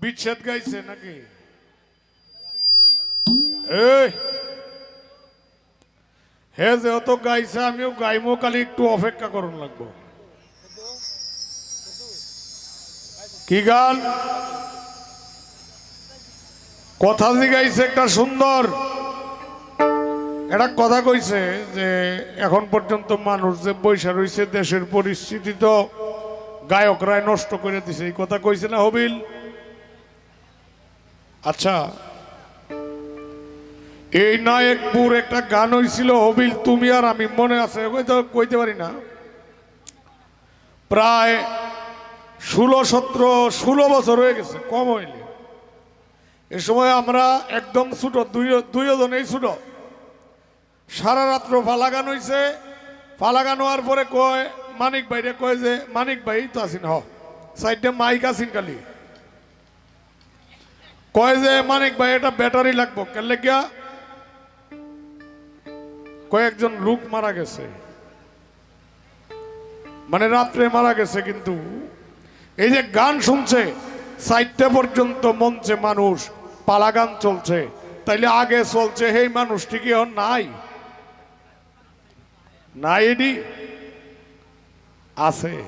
বিচ্ছেদ গাইছে নাকি? হে যেহেতু গাইছে, আমিও গাইমো কালি একটু অপেক্ষা করুন লাগবো। কি গান? কথা গাইছে একটা সুন্দর। একটা কথা কইছে যে, এখন পর্যন্ত মানুষ যে বৈশা রয়েছে দেশের পরিস্থিতি তো গায়করাই নষ্ট করে দিছে। এই কথা কইছে না হবিল? আচ্ছা। এই নায়কপুর একটা গান হয়েছিল হবিল তুমি আর আমি মনে আছে? কইতে পারি না। প্রায় ষোলো, সতেরো, ষোলো বছর হয়ে গেছে, কম হইলে। এ সময় আমরা একদম ছোট, দুই, দুইজনেই ছোট। সারা রাত্র ফালাগান হইছে। ফালাগান হওয়ার পরে কয়, মানিক ভাইরে কয় যে, মানিক ভাই তো আসিন হ মাইক আসিন খালি। কয় যে, মানিক ভাই, এটা ব্যাটারি লাগবো। কেলে গিয়া কয়েকজন লোক মারা গেছে। মানে রাত্রে মারা গেছে কিন্তু। এই যে গান শুনছে সাইডটা পর্যন্ত মঞ্চে মানুষ পালা গান চলছে। তাইলে আগে চলছে সেই মানুষটি কি এখন নাই? নাই এডি? আছে।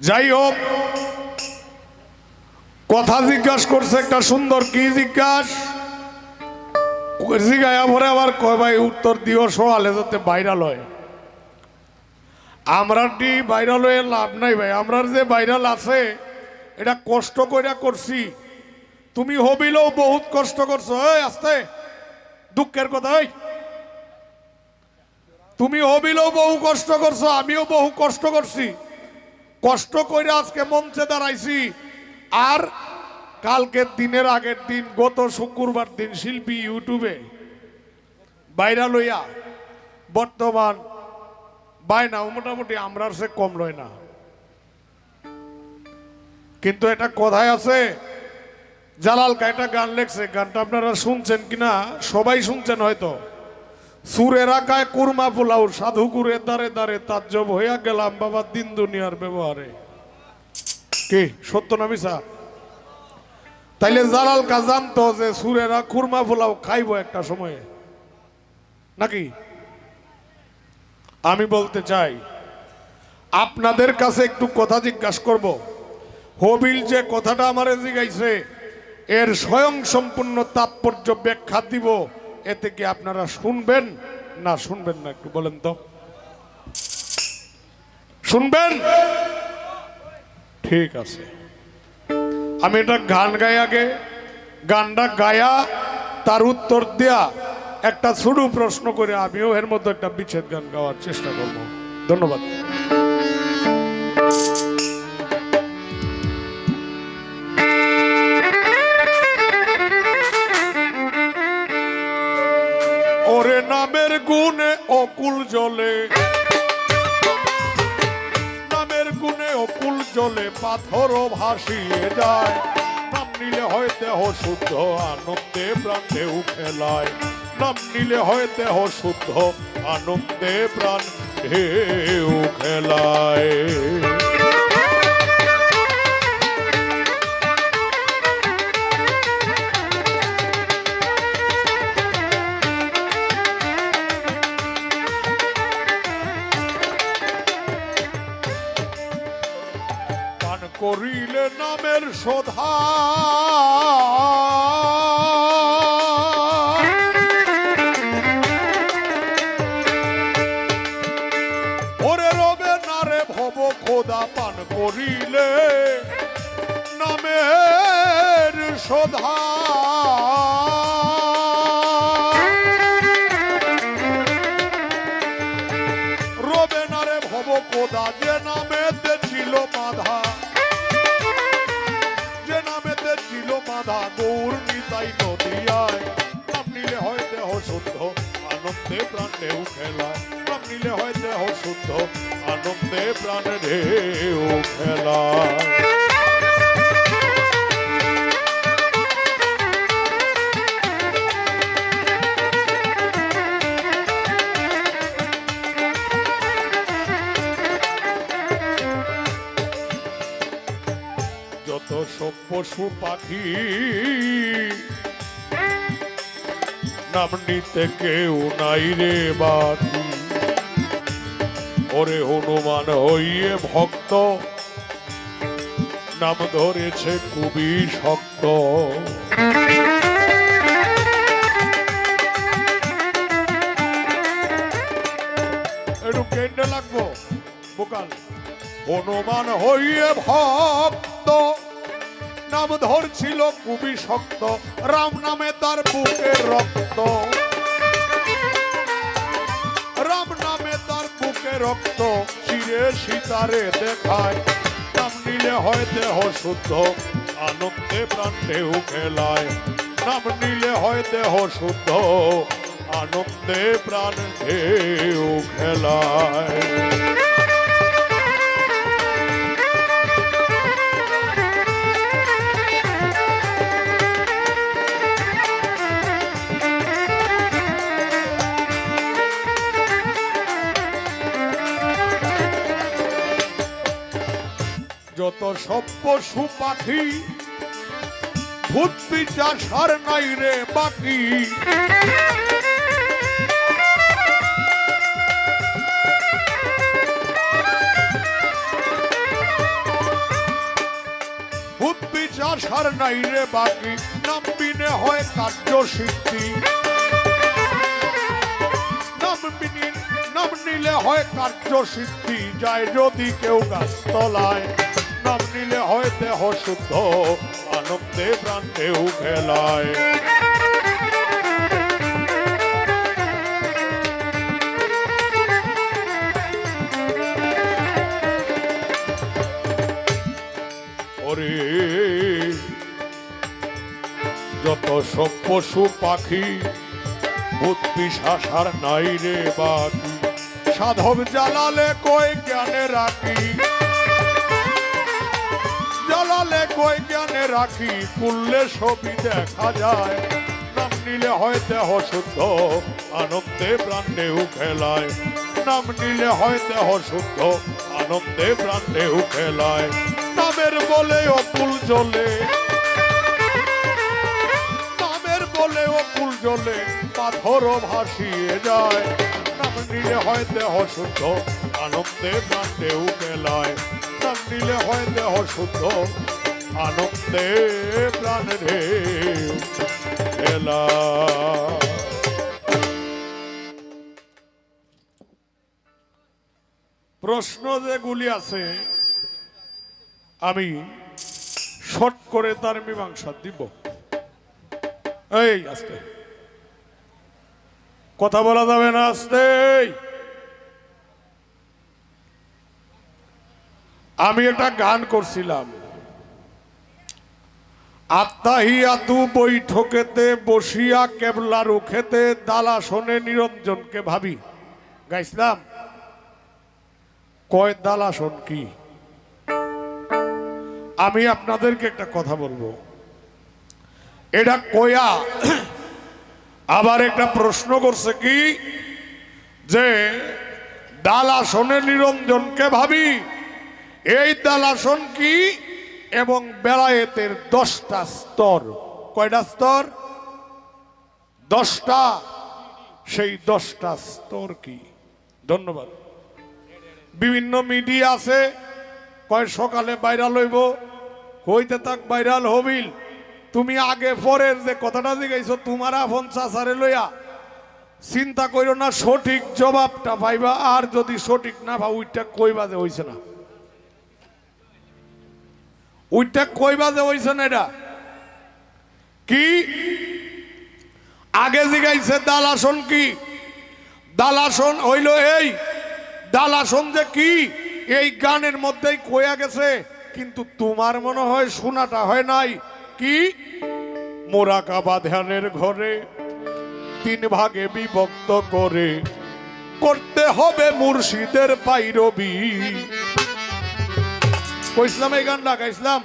যাই হোক কথা জিজ্ঞাসা করছে একটা সুন্দর কি জিজ্ঞাসা? ভরে আবার কয়, ভাই, উত্তর দিও সোয়ালে যাতে ভাইরাল হয়। আমরা ডি ভাইরাল হয়ে লাভ নাই, ভাই? আমরার যে ভাইরাল আছে, এটা কষ্ট কইরা করছি। তুমি হবিলেও বহুত কষ্ট করছ। এই, আস্তে, দুঃখের কথা, এই। তুমি হবিলেও বহু কষ্ট করছ, আমিও বহু কষ্ট করছি। কষ্ট করে আজকে মঞ্চে দাঁড়াইছি। আর কালকের দিনের আগের দিন, গত শুক্রবার দিন শিল্পী ইউটিউবে বাইরা লইয়া বর্তমান বায়না মোটামুটি আমরার সে কম লয় না। কিন্তু এটা কথায় আছে, জালাল একটা গান লেখছে, গানটা আপনারা শুনছেন কিনা? সবাই শুনছেন হয়তো। সুরে রাখায় কুরমা পোলাও সাধু গুরে দারে দারে তাজ্জব হইয়া গেলাম বাবা দিন দুনিয়ার ব্যবহারে। কি? সত্য না মিশা তাইলে জালাল কা জানতো যে সুরেরা কুরমা পোলাও খাইব একটা সময়ে। নাকি? আমি বলতে চাই আপনাদের কাছে একটু কথা জিজ্ঞাসা করব। হবিল যে কথাটা আমারে জিগাইছে এর স্বয়ং সম্পূর্ণ তাৎপর্য ব্যাখ্যা দিব। এতে কি আপনারা শুনবেন না শুনবেন না একটু বলেন তো? শুনবেন? ঠিক আছে। আমি এটা গান গাই আগে। গানটা গায়া, তার উত্তর দেয়া একটা ছোট প্রশ্ন করে আমিও এর মধ্যে একটা বিচ্ছেদ গান গাওয়ার চেষ্টা করব। ধন্যবাদ। ওরে নামের গুণে অকুল জলে জলে পাথরও ভাসিয়ে যায়। নাম নিলে হয় দেহ শুদ্ধ, আনন্দে প্রাণ ঢেউ খেলায় নাম নিলে হয় দেহ শুদ্ধ, আনন্দে প্রাণ ঢেউ খেলায় করিলে নামের শোধা রবে না রে ভব কোদা, যে নামেতে ছিল বাধা। যে নামেতে ছিল বাধা, গৌর নিতাই নদিয়ায়। নাম নিলে হয় দেহ শুদ্ধ, আনন্দে প্রাণ ঢেউ খেলায় নাম শুদ্ধ আনন্দে প্রাণ ঢেউ খেলায় যত সব পশু পাখি নাম নিতে কেউ নাই রে বাকি ওরে হনুমান হইয়ে ভক্ত। নাম ধরেছে খুবই শক্ত। একটু কেন্দ্রে লাগবো, বোকাল। হনুমান হইয়ে ভক্ত। নাম ধরছিল খুবই শক্ত। রাম নামে তার বুকে রক্ত। রক্ত চিরে সীতারে দেখায়। নাম নিলে হয় দেহ শুদ্ধ, আনন্দে প্রাণ ঢেউ খেলায় নাম নিলে হয় দেহ শুদ্ধ, আনন্দে প্রাণ ঢেউ খেলায় যত সব পশু পাখি ভূত সার নাই রে বাকি। নাই রে বাকি নাম হয় কার্য সিদ্ধি নাম নিলে হয় কার্য সিদ্ধি যায় যদি কেউ গাছ তলায়। নাম নিলে হয় দেহ শুদ্ধ, আনন্দে ঢেউ খেলায় যত সব পশু পাখি, ভূত পিশাসার নাই রে বাকি। সাধব জ্বালালে কই জ্ঞানে রাখি? জ্বালালে কই জ্ঞানে রাখি কুললে ছবি দেখা যায়। নাম নিলে হয় দেহ শুদ্ধ, আনন্দে প্রাণ ঢেউ খেলায়। নাম নিলে হয় দেহ শুদ্ধ, আনন্দে প্রাণ ঢেউ খেলায়। নামের বলে অকুল জ্বলে। নামের বলে অকুল জ্বলে পাথরও ভাসিয়ে যায়। নাম নিলে হয় দেহ শুদ্ধ, আনন্দে প্রাণ ঢেউ খেলায়। নাম নিলে হয় দেহ শুদ্ধ আনন্দে প্রাণ ঢেউ খেলায় প্রশ্ন যেগুলি আছে, আমি শর্ট করে তার মীমাংসা দিব। এই, আস্তে। কথা বলা যাবে না, আস্তে। আমি একটা গান করছিলাম। আত্মাহিয়াতু বৈঠকেতে বসিয়া কেবলা রুখেতে দালা শোনে নিরঞ্জনকে ভাবি। গাইছিলাম কয় দালাসন কি? আমি আপনাদেরকে একটা কথা বলব। এটা কয়া, আবার একটা প্রশ্ন করছে কি? যে দালাসনে নিরঞ্জনকে ভাবি, এই দালাসন কি? এবং বেলায়েতের দশটা স্তর। কয়টা স্তর? দশটা। সেই দশটা স্তর কি? ধন্যবাদ। বিভিন্ন মিডিয়া আছে, কয় সকালে ভাইরাল হইব হইতে তাক ভাইরাল হবিল? তুমি আগে পরের যে কথাটা জিগাইছো, তোমার আফন চাচারে লইয়া চিন্তা করো না, সঠিক জবাবটা পাইবা, আর যদি সঠিক না পাও, ওইটা কই বাজে হইছে না। ওইটা কই বাজে হইছে না এটা? কি? আগে জিগাইছে দালাসন কি? দালাসন হইল এই। দালাসন যে কি? এই গানের মধ্যেই কয়া গেছে, কিন্তু তোমার মনে হয় শোনাটা হয় নাই। কি? মোরাকাবা ধ্যানের ঘরে তিন ভাগে বিভক্ত করে, করতে হবে মুর্শিদের পাইরবি। কইসলাম এই গানটা গাইছিলাম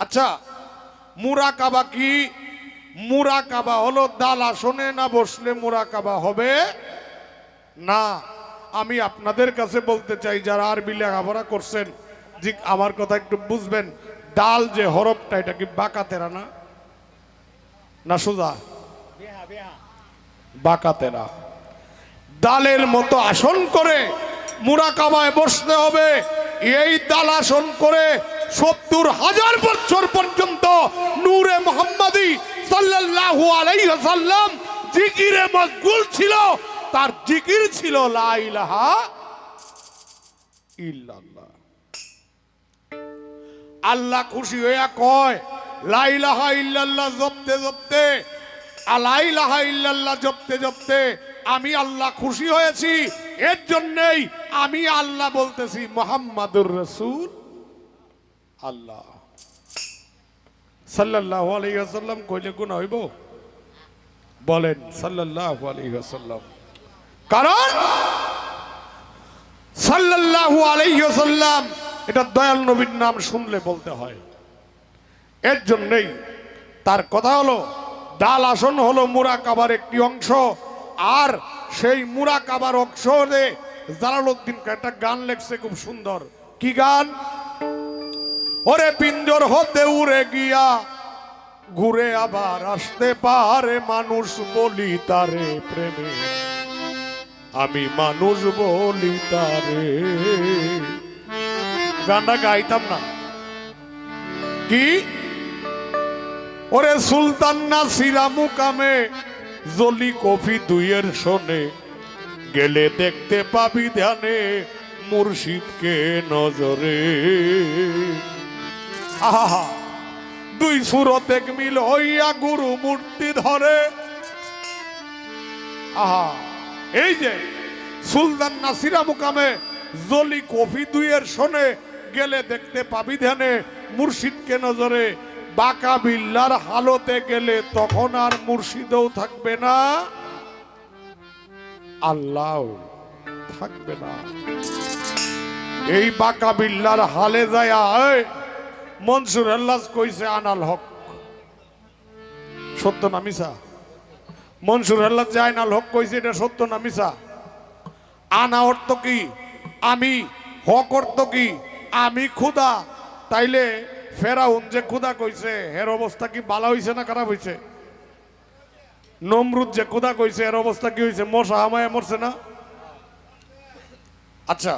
আচ্ছা মুরাকাবা কি মুরাকাবা হলো দাল আসনে না, বসলে মুরাকাবা হবে? না, আমি আপনাদের কাছে বলতে চাই, যারা আরবি লেখাপড়া করছেন, যে আমার কথা একটু বুঝবেন ডাল যে হরফটা, এটা কি বাঁকা তেরা না? না, সোজা? বাঁকা তেরা। ডালের মতো আসন করে মুরাকাবায় বসতে হবে এই ডাল আসন করে সত্তর হাজার বছর পর্যন্ত নূরে মোহাম্মদী সাল্লাল্লাহু আলাইহি ওয়াসাল্লাম জিকিরে মশগুল ছিল। তার জিকির ছিল লা ইলাহা ইল্লাল্লাহ। আল্লাহ খুশি হইয়া কয় লাইলাহা ইল্লাল্লাহ জপতে জপতে আলাইলাহা ইল্লাল্লাহ জপতে জপতে আমি আল্লাহ খুশি হয়েছি। এর জন্যই আমি আল্লাহ বলতেছি, মোহাম্মদুর রসুল আল্লাহ। সাল্লাল্লাহু আলাইহি ওয়াসাল্লাম কইলে গুণ হইব? বলেন, সাল্লাল্লাহু আলাইহি ওয়াসাল্লাম। কারণ সাল্লাল্লাহু আলাইহি ওয়াসাল্লাম, এটা দয়াল নবীর নাম শুনলে বলতে হয়। এর জন্যই তার কথা হলো, ডাল আসন হলো মুরাকাবার একটি অংশ। আর সেই মুরাকাবার অংশে জালালউদ্দিন একটা গান লেখছে খুব সুন্দর। কি গান? ওরে পিঞ্জর হতে উড়ে গিয়া, ঘুরে আবার আসতে পারে মানুষ বলি তারে প্রেমে। আমি মানুষ বলি তারে। গানটা গাইতাম না। কি? ওরে সুলতান না সিরা মুকামে জলি কফি দুইয়ের শোনে, গেলে দেখতে পাবি ধ্যানে মুর্শিদকে নজরে। আহা দুই সুরত এক মিল হইয়া গুরু মূর্তি ধরে। আহা, এই যে সুলতান নাসিরা মুকামে জলি কফি দুইয়ের শোনে, গেলে দেখতে পাবি ধ্যানে মুর্শিদকে নজরে। বাঁকা বিল্লার হালতে গেলে তখন আর মুর্শিদও থাকবে না। আল্লাহ থাকবে না। এই বাঁকা বিল্লার হালে যায় মনসুর আল্লাহ কইছে, আনাল হক। সত্য না মিশা মনসুর আল্লাহ যে আনাল হক কইছে, এটা সত্য না মিশা আনা অর্থ কি? আমি, হক অর্থ কি? আমি খুদা। তাইলে ফেরাউন যে খুদা কইছে, এর অবস্থা কি বালা হইছে না খারাপ হইছে? নমরুদ যে খুদা কইছে, এর অবস্থা কি হইছে? মশা আমায় মরছে না? আচ্ছা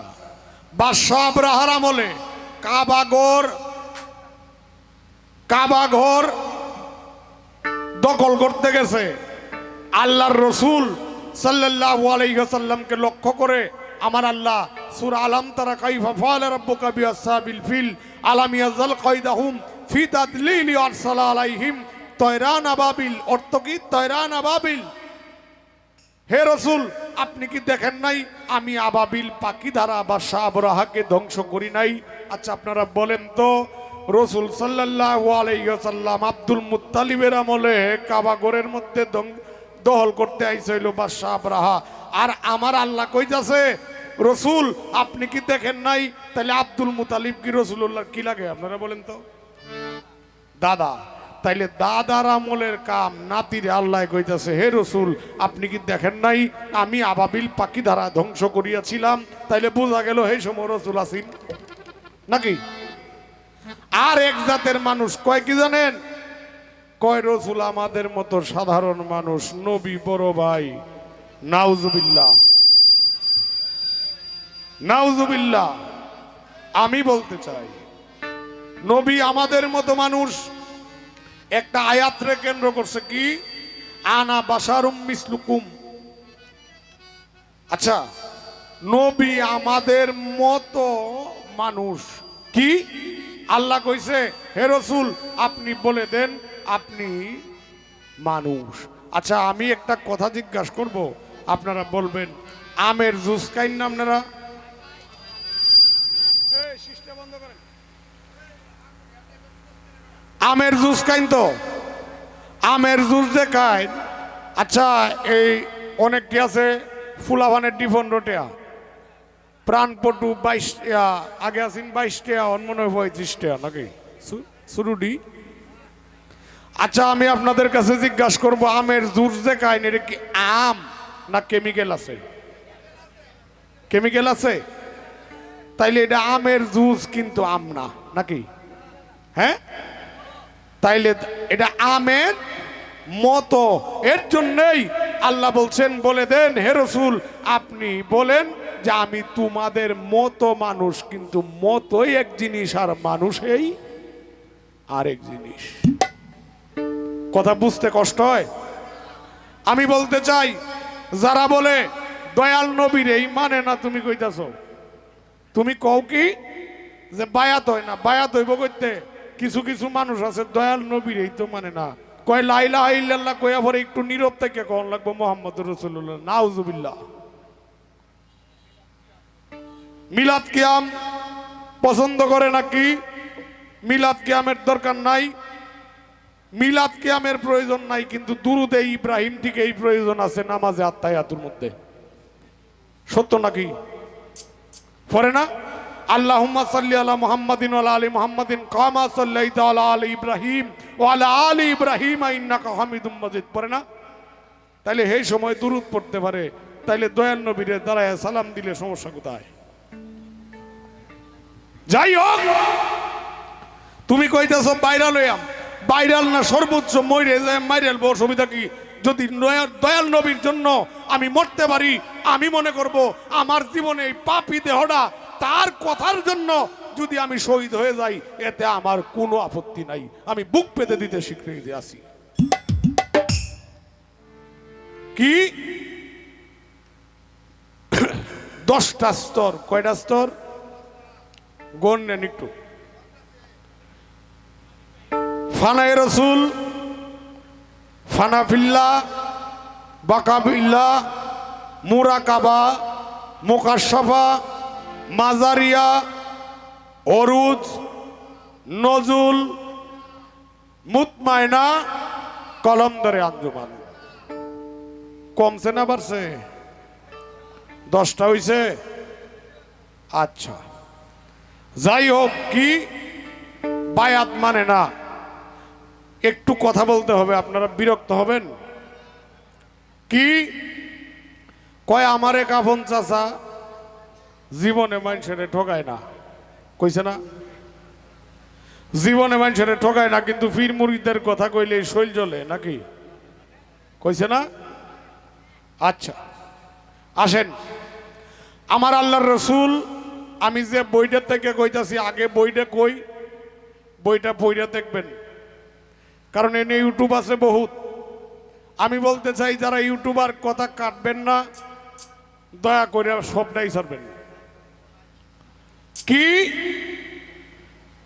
বাদশাহ আব্রাহার আমলে কাবাগর কাবাঘর দখল করতে গেছে। আল্লাহর রসুল সাল্লাল্লাহু আলাইহি ওয়াসাল্লামকে লক্ষ্য করে আমার আল্লাহ সূরা আলাম তারা কাইফা ফাআলা রাব্বুকা বিআসহাবিল ফিল আলাম ইয়াজাল কাইদাহুম ফি তাদলিল আরসালা আলাইহিম তয়রান আবাবিল অর্থ কি? তয়রান আবাবিল হে রসুল, আপনি কি দেখেন নাই? আমি আবাবিল পাখি দ্বারা বা শাহবরাহাকে ধ্বংস করি নাই। আচ্ছা আপনারা বলেন তো, রসুল সাল্লাল্লাহু আলাইহি ওয়াসাল্লাম আব্দুল মুত্তালিবের আমলে কাবাগরের মধ্যে দহল করতে আইছিল বা শাহবরাহা। আর আমার আল্লাহ কইতাছে রসুল, আপনি কি দেখেন নাই? তাহলে আব্দুল মুতালিব কি রসুল্লাহ কি লাগে? আপনারা বলেন তো। দাদা, তাইলে দাদার আমলের কাম নাতিরে আল্লাহ কইতাছে, হে রসুল, আপনি কি দেখেন নাই? আমি আবাবিল পাখি দ্বারা ধ্বংস করিয়াছিলাম। তাইলে বোঝা গেল হে সময় রসুল আসিন নাকি? আর এক জাতের মানুষ কয় কি জানেন? কয়, রসুল আমাদের মতো সাধারণ মানুষ, নবী বড় ভাই, নাউজুবিল্লাহ। নাউজুবিল্লাহ, আমি বলতে চাই, নবী আমাদের মতো মানুষ একটা আয়াত্রে কেন্দ্র করছে কি? আনা বাসারুম মিসলুকুম। আচ্ছা নবী আমাদের মতো মানুষ কি? আল্লাহ কইছে, হে রসুল, আপনি বলে দেন, আপনি মানুষ। আচ্ছা আমি একটা কথা জিজ্ঞাসা করব, আপনারা বলবেন, আমের জুস খাইন না আপনারা এই, সিস্টা বন্ধ করেন। আমের জুস খাইন তো? আমের জুস যে খাইন আচ্ছা এই অনেকটি আছে ফুলাভানের ডিফন রোটিয়া। প্রাণপটু বাইশ আগে আছেন বাইশ টিয়া, অন মনে পঁয়ত্রিশ টিয়া নাকি? সুরুডি। আচ্ছা আমি আপনাদের কাছে জিজ্ঞাসা করব, আমের জুস যে খাইন এটা কি আম না কেমিক্যাল আছে? কেমিক্যাল আছে? তাইলে এটা আমের জুস কিন্তু আম না, নাকি? হ্যাঁ? তাইলে এটা আমের মতো। এর জন্যই আল্লাহ বলছেন, বলে দেন, হে রসুল, আপনি বলেন যে আমি তোমাদের মতো মানুষ, কিন্তু মতোই এক জিনিস আর মানুষই আরেক জিনিস। কথা বুঝতে কষ্ট হয়। আমি বলতে চাই, যারা বলে, দয়াল নবীর এই মানে না, তুমি কইতাছ? তুমি কও কি যে বায়াত হয় না, বায়াত হইব কইতে? কিছু কিছু মানুষ আছে, দয়াল নবীর, এই তো মানে না। কয় লাইলা ইল্লাল্লাহ কয়া পরে একটু নীরব থেকে কখন লাগবো মোহাম্মদ রসুল্লাহ নাউজুবিল্লাহ। মিলাদ কিয়াম পছন্দ করে নাকি? মিলাদ কিয়ামের দরকার নাই। মিলাদ কিয়ামের প্রয়োজন নাই, কিন্তু দুরুদে ইব্রাহিম থেকে এই প্রয়োজন আছে নামাজে আত্মায়াতুর মধ্যে। সত্য নাকি? পরে না? আল্লাহুম্মা সাল্লি আলা মুহাম্মাদিন ওয়া আলা আলি মুহাম্মাদিন কামা সাল্লাইতা আলা আলি ইব্রাহিম ওয়া আলা আলি ইব্রাহিম ইন্নাকা হামিদুম মাজিদ। পরে না? তাইলে এই সময় দুরুদ পড়তে পারে। তাইলে দয়াল নবীরে দাঁড়ায় সালাম দিলে সমস্যা কোথায়? যাই হোক, তুমি কইতেছ বাইরাল হইয়াম। বাইরাল না সর্বোচ্চ মইরে মাইরাল অসুবিধা কি? যদি দয়াল নবীর জন্য আমি মরতে পারি, আমি মনে করব আমার জীবনে এই পাপি দেহটা তার কথার জন্য যদি আমি শহীদ হয়ে যাই, এতে আমার কোনো আপত্তি নাই। আমি বুক পেতে দিতে স্বীকৃতি আছি। কি? দশটা স্তর। কয়টা স্তর? গণ্যেন একটু। ফানায় রসুল, ফানাফিল্লা বাকাবিল্লা মুরাকাবা, মোকাশফা মাজারিয়া, অরুজ নজুল মুতমায়না কলমদরে আঞ্জুমান। কমছে না বাড়ছে? দশটা হইছে? আচ্ছা। যাই হোক, কি বায়াত মানে না? একটু কথা বলতে হবে, আপনারা বিরক্ত হবেন। কি? কয়, আমারে কাফন চাচা জীবনে মানুষের ঠকায় না। কইছে না? জীবনে মানুষের ঠকায় না, কিন্তু ফির মুরিদের কথা কইলে শৈল জ্বলে নাকি? কইছে না? আচ্ছা আসেন। আমার আল্লাহর রসুল, আমি যে বইটা থেকে কইতাছি, আগে বইটা কই, বইটা বইটা দেখবেন। কারণ এনে ইউটিউব আছে বহুত। আমি বলতে চাই, যারা ইউটিউবার, কথা কাটবেন না, দয়া করে সবটাই ছাড়বেন। কি?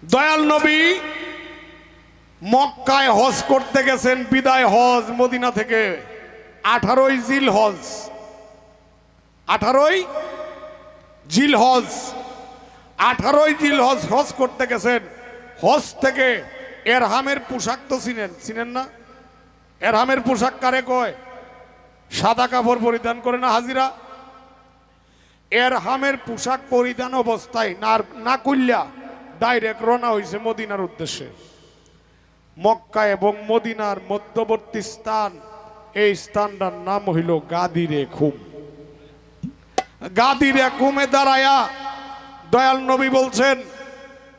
দয়াল নবী মক্কায় হজ করতে গেছেন, বিদায় হজ মদিনা থেকে। আঠারোই জিল হজ। আঠারোই জিল হজ। আঠারোই জিল হজ হজ করতে গেছেন। হজ থেকে এরহামের পোশাক তো চিনেন। চিনেন না? এরহামের পোশাক কারে কয়? সাদা কাপড় পরিধান করে না হাজিরা? এরহামের পোশাক পরিধান অবস্থায় না করলিয়া ডাইরেক্ট রওনা হয়েছে মদিনার উদ্দেশ্যে। মক্কা এবং মদিনার মধ্যবর্তী স্থান, এই স্থানটার নাম হইল গাদিরে খুম গাদিরে খুমে দাঁড়ায়া দয়াল নবী বলছেন,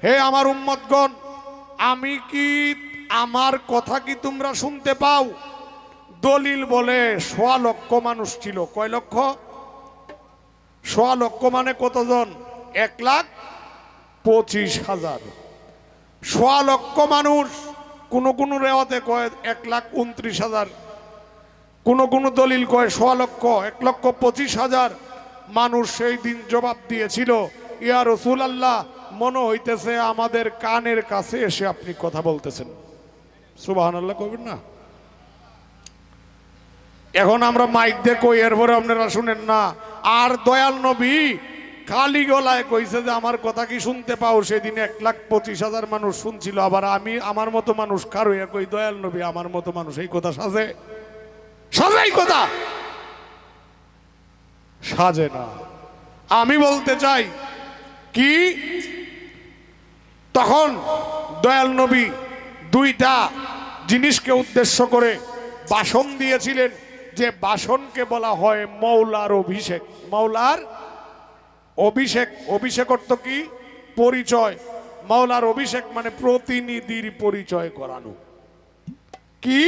হে আমার উম্মতগণ, আমি কি আমার কথা কি তোমরা শুনতে পাও? দলিল বলে সোয়া লক্ষ মানুষ ছিল। কয় লক্ষ? সোয়া লক্ষ মানে কতজন? এক লাখ পঁচিশ হাজার। সোয়া লক্ষ মানুষ, কোন কোন রেওয়াতে কয় এক লাখ উনত্রিশ হাজার। কোন কোন দলিল কয় সোয়া লক্ষ, এক লক্ষ পঁচিশ হাজার। মানুষ সেই দিন জবাব দিয়েছিল, ইয়া রসুল আল্লাহ মনে হইতেছে আমাদের কানের কাছে এসে আপনি কথা বলতেছেন। সুবাহান আল্লাহ কবেন না? এখন আমরা মাইক দিয়ে কই, এরপরে আপনারা শুনেন না। আর দয়াল নবী কালি গলায় কইছে যে আমার কথা কি শুনতে পাও? সেদিন এক লাখ পঁচিশ হাজার মানুষ শুনছিল, আবার আমি আমার মতো মানুষ কারও কই? দয়াল নবী আমার মতো মানুষ, এই কথা সাজে? সাজে এই কথা? সাজে না। আমি বলতে চাই, কি? তখন দয়াল নবী দুইটা জিনিসকে উদ্দেশ্য করে বাসন দিয়েছিলেন। যে বাসনকে বলা হয় মৌলার অভিষেক। মৌলার অভিষেক অভিষেক অর্থ কি? পরিচয়। মৌলার অভিষেক মানে প্রতিনিধির পরিচয় করানো। কি?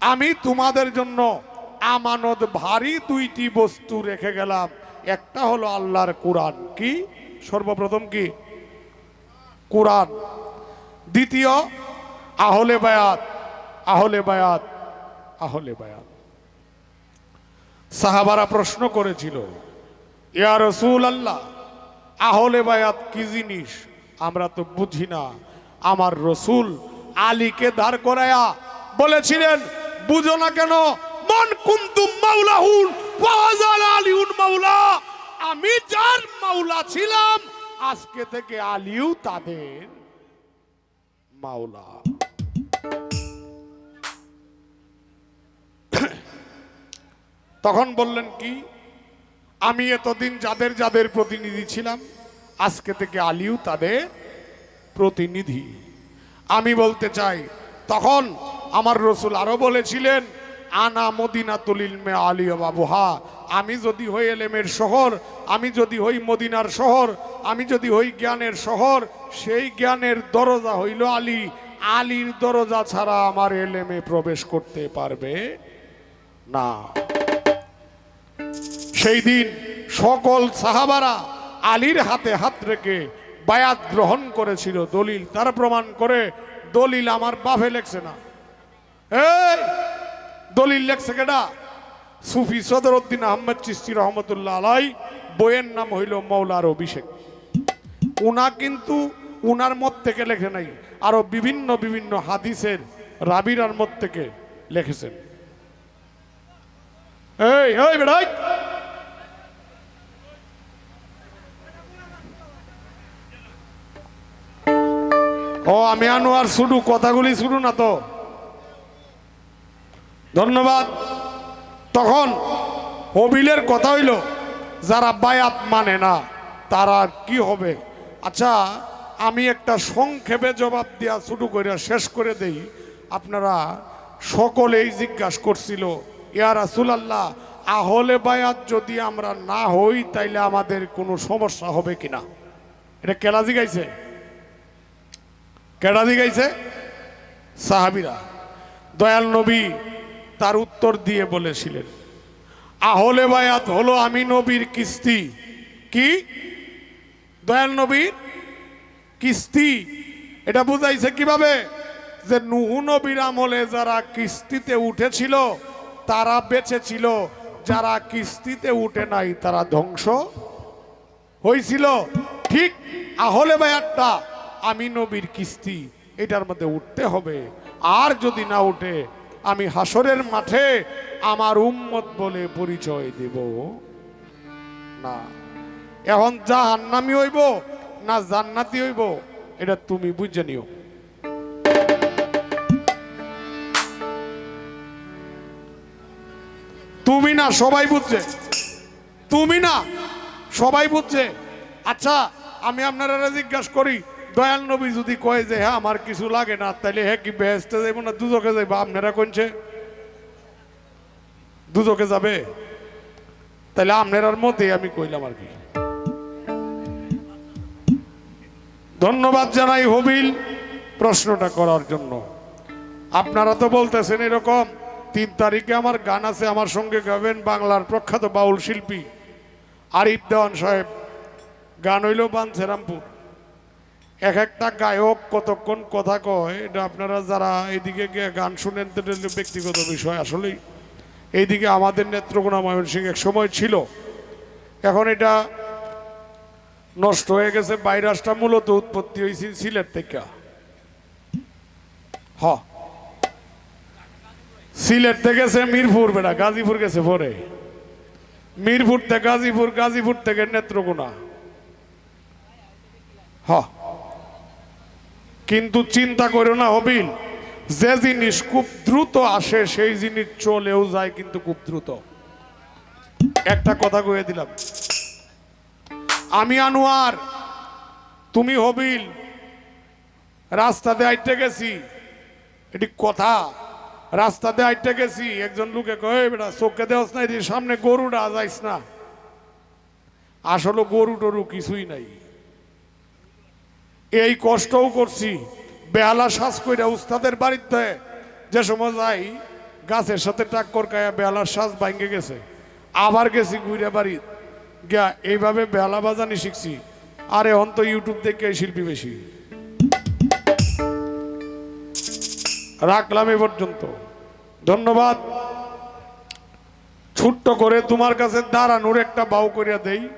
আমি তোমাদের জন্য আমানত ভারী দুইটি বস্তু রেখে গেলাম। একটা হলো আল্লাহর কোরআন। কি? সর্বপ্রথম কি? কোরআন। দ্বিতীয়, আহলে বায়াত। আহলে বায়াত। আহলে বায়াত। সাহাবারা প্রশ্ন করেছিল, ইয়া রসুল আল্লাহ আহলে বায়াত কি জিনিস? আমরা তো বুঝি না। আমার রসুল আলীকে দাঁড় করায়া বলেছিলেন, বুঝো না কেন, মন কুন্তুম ওয়াজাল আলিউন মাওলা, আমি যার মাওলা ছিলাম, আজকে থেকে আলিও তাদের মাওলা। তখন বললেন, কি? আমি এতদিন যাদের যাদের প্রতিনিধি ছিলাম, আজকে থেকে আলিও তাদের প্রতিনিধি। আমি বলতে চাই, তখন আমার রসুল আরও বলেছিলেন, আনা মদিনা তুলিল মে আলিয়া বাবুহা। আমি যদি হই এলেমের শহর, আমি যদি হই মদিনার শহর, আমি যদি হই জ্ঞানের শহর, সেই জ্ঞানের দরজা হইল আলী। আলীর দরজা ছাড়া আমার এলেমে প্রবেশ করতে পারবে না। সেই দিন সকল সাহাবারা আলীর হাতে হাত রেখে বায়াত গ্রহণ করেছিল দলিল। তারা প্রমাণ করে দলিল আমার বাফে লেখছে না। এই, দলিল লেখছে কেডা? সুফি সদরউদ্দিন আহমদ চিস্তি রহমতুল্লাহ আলাই, বইয়ের নাম হইল মৌলার অভিষেক। উনা কিন্তু উনার মত থেকে লেখে নাই, আরও বিভিন্ন বিভিন্ন হাদিসের রাবিরার মত থেকে লিখেছেন। এই এই বেড়াই ও, আমি আনোয়ার শুধু কথাগুলি শুরু না তো। ধন্যবাদ। তখন হবিলের কথা হইল, যারা বায়াত মানে না, তারা কি হবে? আচ্ছা আমি একটা সংক্ষেপে জবাব দেওয়া শুরু করে শেষ করে দেই। আপনারা সকলেই জিজ্ঞাসা করছিল ইয়া রাসূলুল্লাহ, আহলে বায়াত যদি আমরা না হই, তাইলে আমাদের কোনো সমস্যা হবে কিনা? এটা কেলা জিগাইছে? কেডা দিগাইছে সাহাবিরা। দয়াল নবী তার উত্তর দিয়ে বলেছিলেন, আহলে বায়াত হলো আমি নবীর কিস্তি। কি? দয়াল নবীর কিস্তি। এটা বুঝাইছে কীভাবে? যে নুহু নবীর আমলে যারা কিস্তিতে উঠেছিল তারা বেঁচে ছিল, যারা কিস্তিতে উঠে নাই, তারা ধ্বংস হয়েছিল ঠিক আহলে বায়াতটা, আমি নবীর কিস্তি, এটার মধ্যে উঠতে হবে। আর যদি না উঠে, আমি হাসরের মাঠে আমার উম্মত বলে পরিচয় দেব। না, এখন জাহান্নামি হইব না জান্নাতি হইব, এটা তুমি বুঝে নিও। না, সবাই বুঝছে। তুমি না, সবাই বুঝছে। আচ্ছা আমি আপনারা জিজ্ঞাসা করি, দয়াল নবী যদি কয় যে হ্যাঁ আমার কিছু লাগে না তাহলে হ্যাঁ কি বেহেস্তে যাইব না, দুজকে যাইব? আপনারা কোনছে দুজকে যাবে? তাহলে আপনার মতে আমি কইলাম আর কি। ধন্যবাদ জানাই হবিল প্রশ্নটা করার জন্য। আপনারা তো বলতেছেন এরকম তিন তারিখে আমার গান আছে, আমার সঙ্গে গাবেন বাংলার প্রখ্যাত বাউল শিল্পী আরিফ দেওয়ান সাহেব। গান হইল বানছেরামপুর এক একটা গায়ক কতক্ষণ কথা কয়, এটা আপনারা যারা এইদিকে গান শুনেন ব্যক্তিগত বিষয় আসলেই। এইদিকে আমাদের নেত্রকোনা ময়মনসিংহ এক সময় ছিল। এখন এটা নষ্ট হয়ে গেছে বাইরাসটা মূলত উৎপত্তি হয়েছে সিলেট থেকে। হ। সিলেট থেকে গেছে, মিরপুর বেড়া, গাজীপুর গেছে পরে। মিরপুর থেকে গাজীপুর গাজীপুর থেকে নেত্রকোনা। হ। কিন্তু চিন্তা করো না হবিল যে জিনিস খুব দ্রুত আসে, সেই জিনিস চলেও যায় কিন্তু খুব দ্রুত। একটা কথা কয়ে দিলাম। আমি আনোয়ার, তুমি হবিল রাস্তাতে আইটে গেছি, এটি কথা। রাস্তাতে আইতে গেছি, একজন লোকে কয়ে বেটা, চোখে দেওয়াস না এদিকে সামনে গরুটা যাইস না। আসলে গরু টরু কিছুই নাই। এই কষ্টও করছি, বেহালা শ্বাস কইরা উস্তাদের বাড়িতে যে সময় যাই, গাছের সাথে টাক্কর কায়া বেহালার শ্বাস ভাঙ্গে গেছে। আবার গেছি ঘুরে বাড়ি গিয়া এইভাবে বেহালা বাজানি শিখছি। আরে অন্ত ইউটিউব দেখে শিল্পী বেশি। রাখলাম এ পর্যন্ত। ধন্যবাদ। ছোট্ট করে তোমার কাছে দাঁড়ানোর একটা বাউ করিয়া দেই।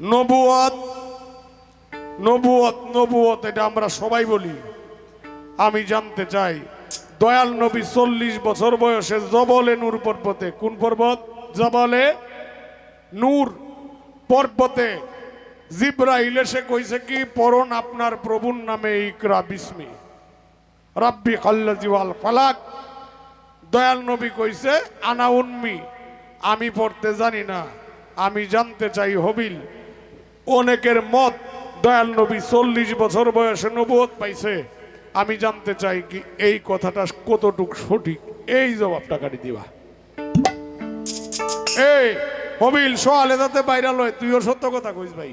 নবুয়ত নবুয়ত নবুয়ত এটা আমরা সবাই বলি। আমি জানতে চাই, দয়াল নবী চল্লিশ বছর বয়সে জবলে নূর পর্বতে, কোন পর্বত? জবলে নূর পর্বতে। জিব্রাইল এসে কইছে কি, পরন আপনার প্রভুর নামে ইকরা বিস্মি। রাব্বি খাল্লাজি ওয়াল ফালাক। দয়াল নবী কইছে, আনা উন্মি আমি পড়তে জানি না, আমি জানতে চাই হবিল। অনেকের মত দয়াল নবী চল্লিশ বছর বয়সে নবুয়ত পাইছে। আমি জানতে চাই কি এই কথাটা কতটুক সঠিক? এই জবাবটা কাটি দিবা। এই, হবিল, সোয়ালে যাতে বাইরা লয়, তুইও সত্য কথা কইস ভাই।